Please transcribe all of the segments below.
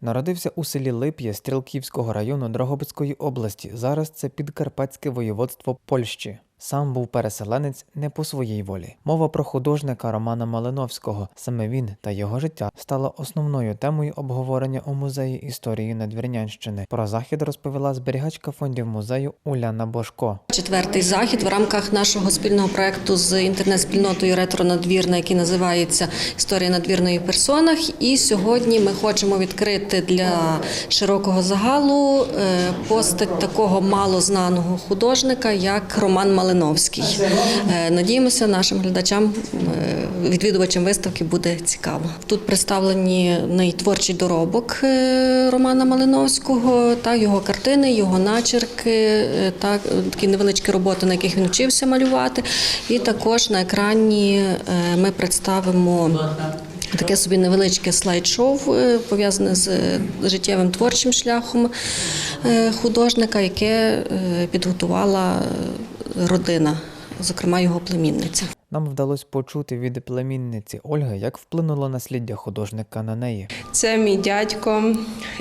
Народився у селі Лип'я Стрілківського району Дрогобицької області. Зараз це Підкарпатське воєводство Польщі. Сам був переселенець не по своїй волі. Мова про художника Романа Малиновського. Саме він та його життя стала основною темою обговорення у музеї історії Надвірнянщини. Про захід розповіла зберігачка фондів музею Уляна Бошко. Четвертий захід в рамках нашого спільного проекту з інтернет-спільнотою Ретро Надвірна, який називається Історія надвірної персонах. І сьогодні ми хочемо відкрити для широкого загалу е, постать такого малознаного художника, як Роман Малиновський. Е, Надіємося, нашим глядачам, е, відвідувачам виставки буде цікаво. Тут представлені найтворчий доробок е, Романа Малиновського та його картини, його начерки, та такі невеличкі роботи, на яких він вчився малювати. І також на екрані ми представимо. Таке собі невеличке слайд-шоу пов'язане з життєвим творчим шляхом художника, яке підготувала родина, зокрема його племінниця. Нам вдалося почути від племінниці Ольги, як вплинуло насліддя художника на неї. Це мій дядько,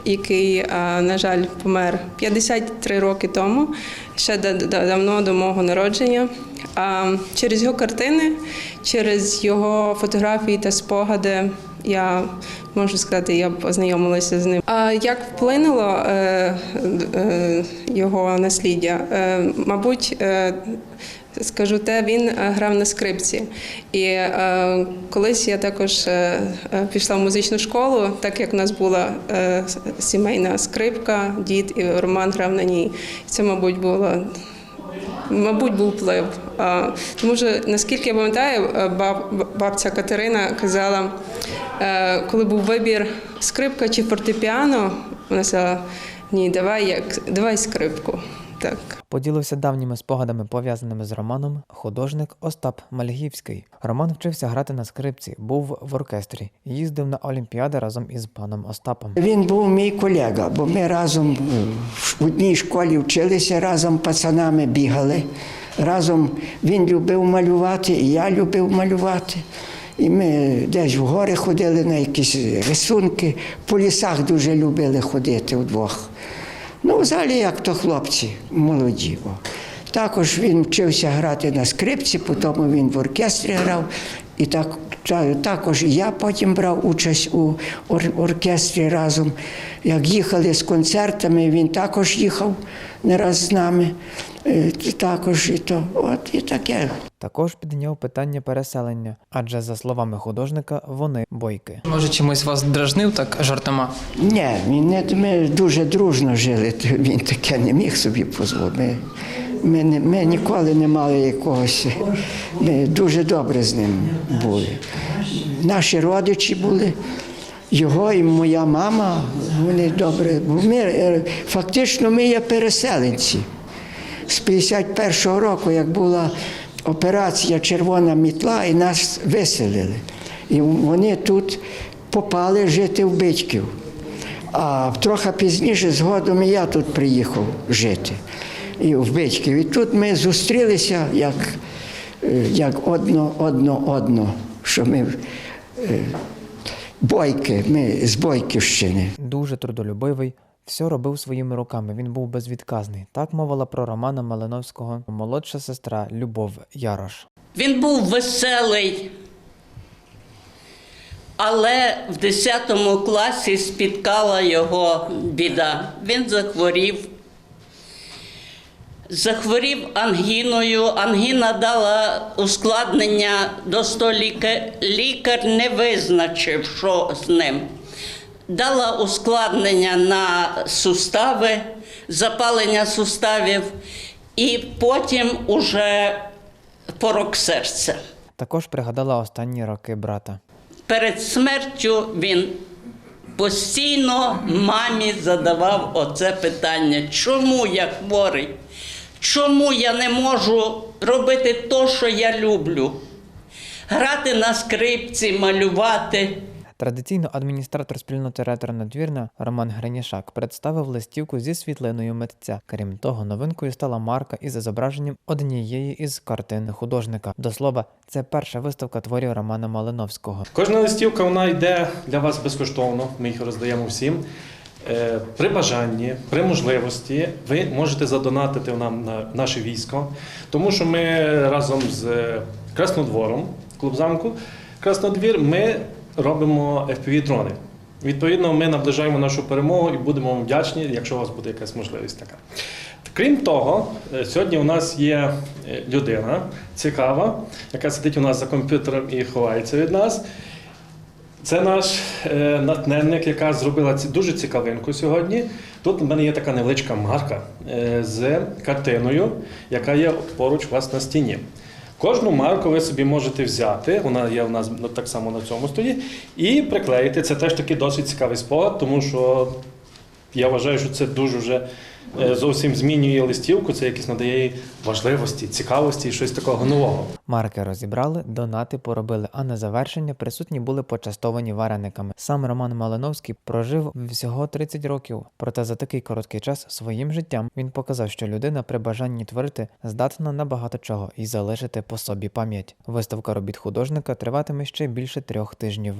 який, на жаль, помер 53 роки тому, ще да- да- давно до мого народження. А через його картини, через його фотографії та спогади я можу сказати, я познайомилася з ним. А як вплинуло е, е, його насліддя? Е, мабуть, Скажу те, він грав на скрипці. І колись я також пішла в музичну школу, так як в нас була сімейна скрипка, дід і Роман грав на ній. Це, мабуть, було. Мабуть, був вплив. Тому що, наскільки я пам'ятаю, баб, бабця Катерина казала, коли був вибір скрипка чи фортепіано, вона сказала, ні, давай як давай скрипку. Так. Поділився давніми спогадами, пов'язаними з Романом, художник Остап Мальгівський. Роман вчився грати на скрипці, був в оркестрі, їздив на олімпіади разом із паном Остапом. Він був мій колега, бо ми разом е, в одній школі вчилися, разом пацанами бігали. Разом він любив малювати, і я любив малювати. І ми десь в гори ходили на якісь рисунки, по лісах дуже любили ходити вдвох. Ну, взагалі, як то хлопці молоді. Також він вчився грати на скрипці, потім він в оркестрі грав. І так, та- також і я потім брав участь у ор- оркестрі разом. Як їхали з концертами, він також їхав не раз з нами. Е, Також і то, от і таке. Також підняв питання переселення, адже за словами художника, вони бойки. Може, чимось вас дражнив так жартома? Ні, він не, ми дуже дружно жили, то він таке не міг собі дозволити. Ми, ми, ніколи не мали якогось. Ми дуже добре з ним були. Наші родичі були, його і моя мама, вони добре. Ми, е, фактично ми є переселенці. З 51-го року, як була операція Червона мітла, і нас виселили. І вони тут попали жити в Бичків. А трохи пізніше, згодом і я тут приїхав жити і в Бичків. І тут ми зустрілися як, е, як одно, одно, одно, що ми е, бойки, ми з Бойківщини. Дуже трудолюбивий, все робив своїми руками. Він був безвідказний. Так мовила про Романа Малиновського молодша сестра Любов Ярош. Він був веселий, але в 10 класі спіткала його біда. Він захворів. Захворів ангіною. Ангіна дала ускладнення до століка. Лікар не визначив, що з ним. Дала ускладнення на сустави, запалення суставів, і потім уже порок серця. Також пригадала останні роки брата. Перед смертю він постійно мамі задавав оце питання: чому я хворий? Чому я не можу робити те, що я люблю? Грати на скрипці, малювати. Традиційно адміністратор спільноти ретро надвірна Роман Гринішак представив листівку зі світлиною митця. Крім того, новинкою стала марка із зображенням однієї із картин художника. До слова, це перша виставка творів Романа Малиновського. Кожна листівка вона йде для вас безкоштовно. Ми їх роздаємо всім. Е, При бажанні, при можливості ви можете задонатити нам на наше військо, тому що ми разом з е, Краснодвором, клуб замку, Краснодвір, ми робимо FPV-дрони. Відповідно, ми наближаємо нашу перемогу і будемо вам вдячні, якщо у вас буде якась можливість така. Крім того, е, сьогодні у нас є людина цікава, яка сидить у нас за комп'ютером і ховається від нас. Це наш е, натненник, яка зробила дуже цікавинку сьогодні. Тут в мене є така невеличка марка е, з картиною, яка є поруч у вас на стіні. Кожну марку ви собі можете взяти, вона є у нас так само на цьому столі, і приклеїти. Це теж такий досить цікавий спогад, тому що я вважаю, що це дуже вже зовсім змінює листівку, це якісь надає їй важливості, цікавості і щось такого нового. Марки розібрали, донати поробили, а на завершення присутні були почастовані варениками. Сам Роман Малиновський прожив всього 30 років, проте за такий короткий час своїм життям він показав, що людина при бажанні творити здатна на багато чого і залишити по собі пам'ять. Виставка робіт художника триватиме ще більше трьох тижнів.